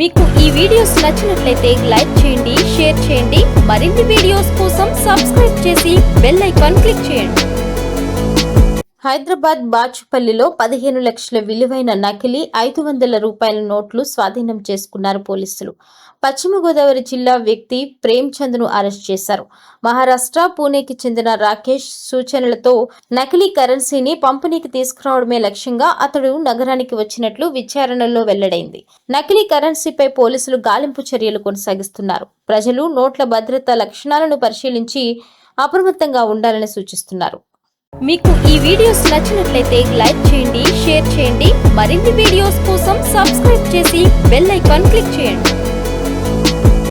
మీకు ఈ వీడియోస్ నచ్చినట్లయితే లైక్ చేయండి షేర్ చేయండి. మరిన్ని వీడియోస్ కోసం సబ్స్క్రైబ్ చేసి బెల్ ఐకాన్ క్లిక్ చేయండి. హైదరాబాద్ బాచుపల్లిలో పదిహేను లక్షల విలువైన నకిలీ ఐదు వందల రూపాయల నోట్లు స్వాధీనం చేసుకున్నారు పోలీసులు. పశ్చిమ గోదావరి జిల్లా వ్యక్తి ప్రేమ్ చంద్ను అరెస్ట్ చేశారు. మహారాష్ట్ర పూణేకి చెందిన రాకేష్ సూచనలతో నకిలీ కరెన్సీని పంపిణీకి తీసుకురావడమే లక్ష్యంగా అతడు నగరానికి వచ్చినట్లు విచారణలో వెల్లడైంది. నకిలీ కరెన్సీపై పోలీసులు గాలింపు చర్యలు కొనసాగిస్తున్నారు. ప్రజలు నోట్ల భద్రత లక్షణాలను పరిశీలించి అప్రమత్తంగా ఉండాలని సూచిస్తున్నారు. మీకు ఈ వీడియోస్ నచ్చినట్లయితే లైక్ చేయండి షేర్ చేయండి. మరిన్ని వీడియోస్ కోసం సబ్స్క్రైబ్ చేసి బెల్ ఐకాన్ క్లిక్ చేయండి.